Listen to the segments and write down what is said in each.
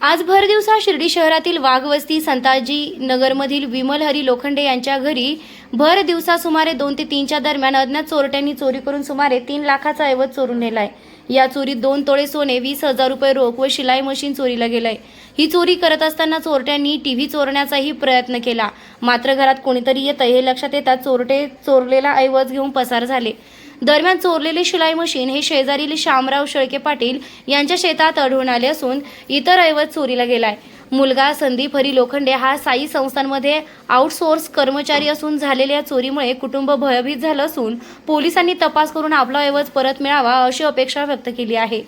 आज भर दिवसा शिर्डी शहरातील वाघवस्ती संताजी नगरमधील विमल हरी लोखंडे यांच्या घरी भर दिवसा सुमारे दोन ते तीनच्या दरम्यान अज्ञात चोरट्यांनी चोरी करून सुमारे तीन लाखाचा ऐवज चोरून नेलाय. या चोरीत दोन तोळे सोने वीस हजार रुपये रोख व शिलाई मशीन चोरीला गेलाय. ही चोरी करत असताना चोरट्यांनी टीव्ही चोरण्याचाही प्रयत्न केला. मात्र घरात कोणीतरी येतं हे लक्षात येतात चोरटे चोरलेला ऐवज घेऊन पसार झाले. दरम्यान चोरलेले शिलाई मशीन हे शेजारील शामराव शेळके पाटील यांच्या शेतात आढळून आले असून इतर ऐवज चोरीला गेलाय. मुलगा संदीप हरी लोखंडे हा साई संस्थांमध्ये आउटसोर्स कर्मचारी असून झालेल्या चोरीमुळे कुटुंब भयभीत झालं असून पोलिसांनी तपास करून आपला ऐवज परत मिळावा अशी अपेक्षा व्यक्त केली आहे.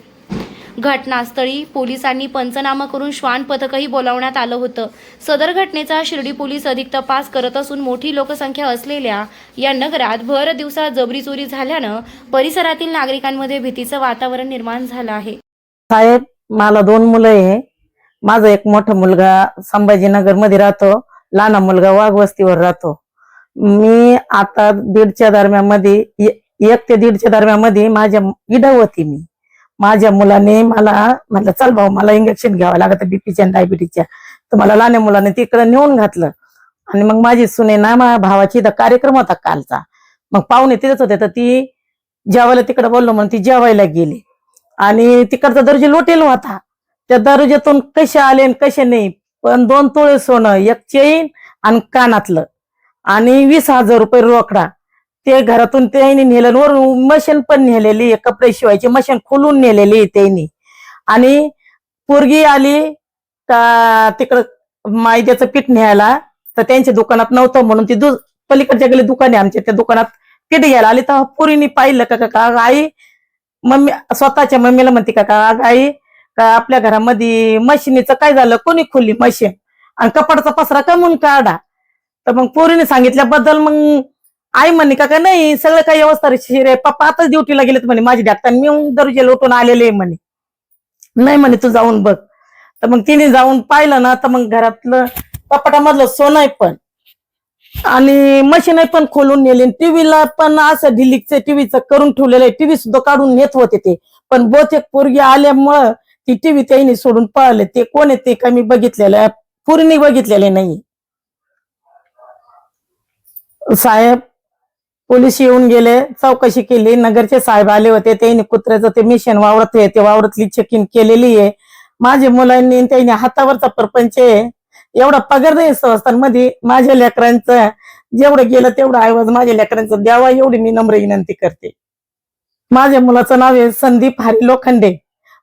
घटनास्थळी पोलिसांनी पंचनामा करून श्वान पथकही बोलावण्यात आलं होतं. सदर घटनेचा शिर्डी पोलीस अधिक तपास करत असून मोठी लोकसंख्या असलेल्या या नगरात भर दिवसा जबरी चोरी झाल्यानं परिसरातील नागरिकांमध्ये भीतीचं वातावरण निर्माण झालं आहे. साहेब मला दोन मुलं आहे. माझा एक मोठा मुलगा संभाजीनगरमध्ये राहतो. लहाना मुलगा वाघवस्तीवर राहतो. मी आता दीडच्या दरम्यानमध्ये एक ते दीडच्या दरम्यानमध्ये माझ्या इडं होती मी. माझ्या मुलाने मला म्हटलं चल भाऊ मला इंजेक्शन घ्यावं लागतं बीपीच्या आणि डायबिटीसच्या तर मला लहान मुलाने तिकडं नेऊन घातलं. आणि मग माझी सुने ना माझ्या भावाची इथं कार्यक्रम होता कालचा. मग पाहुणे तिथेच होते तर ती जेवायला तिकडे बोललो म्हणून ती जेवायला गेली. आणि तिकडचा दर्जा लोटेल होता. त्या दर्जातून कसे आले आणि कसे नाही पण दोन तोळे सोनं एक चेन आणि कानातलं. आणि वीस हजार रुपये रोकडा. ते घरातून त्यांनी नेलं वरून मशीन पण नेलेली कपडे शिवायची मशीन खोलून नेलेली त्यांनी आणि पोरगी आली का तिकडं मायद्याचं पीठ न्यायला तर त्यांच्या दुकानात नव्हतं म्हणून ती दु पलीकडच्या गेली दुकाने आमच्या त्या दुकानात पीठ घ्यायला आली. तर पोरीने पाहिलं का का- आई मम्मी स्वतःच्या मम्मीला म्हणते का का आई का आपल्या घरामध्ये मशीनीचं काय झालं? कोणी खोलली मशीन? आणि कपाडाचा पसरा कमून काढा? तर मग पोरीने सांगितल्याबद्दल मग आई म्हणे का का नाही सगळं काही व्यवस्था रे पप्पा आताच ड्युटीला गेलेत म्हणे माझी डॅक्टर. मी दरुजे लोटून आलेले आहे म्हणे. नाही म्हणे तू जाऊन बघ. तर मग तिने जाऊन पाहिलं ना तर मग घरातलं कपाटामधलं सोनं आहे पण. आणि मशीन पण खोलून नेली. टीव्हीला पण असं ढिलिकचं टीव्हीचं करून ठेवलेलं आहे. टीव्ही सुद्धा काढून नेत होते ते. पण बहुतेक पोरगी आल्यामुळं ती टीव्ही त्यांनी सोडून पळले. ते कोण आहे ते का मी बघितलेलं आहे. पूर्णी बघितलेले नाही. साहेब पोलीस येऊन गेले चौकशी केली. नगरचे साहेब आले होते. त्यांनी कुत्र्याचं ते मिशन वावरत आहे. ते वावरतली चेकिंग केलेली आहे. माझ्या मुलांनी त्यांनी हातावरचा परपंच आहे. एवढा पगार नाही संस्थांमध्ये माझ्या लेकरांचं. जेवढं गेलं तेवढं ऐवज माझ्या लेकरांचं द्यावा एवढी मी नम्र विनंती करते. माझ्या मुलाचं नाव आहे संदीप हरी लोखंडे.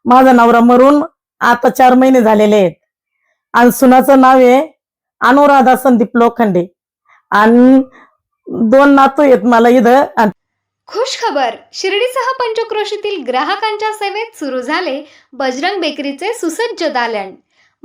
माझा नवरा मरून आता चार महिने झालेले आहेत. आणि सुनाचं नाव आहे अनुराधा संदीप लोखंडे. आणि दोन नातू आहेत मला इथं. खुश खबर शिर्डीसह पंचक्रोशीतील ग्राहकांच्या सेवेत सुरू झाले बजरंग बेकरीचे सुसज्ज दालन.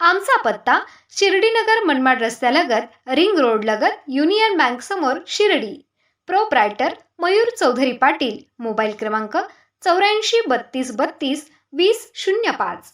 आमचा पत्ता शिर्डीनगर मनमाड रस्त्यालगत रिंग रोड लगत युनियन बँक समोर शिर्डी. प्रोप्रायटर मयूर चौधरी पाटील. मोबाईल क्रमांक चौऱ्याऐंशी बत्तीस बत्तीस वीस शून्य पाच.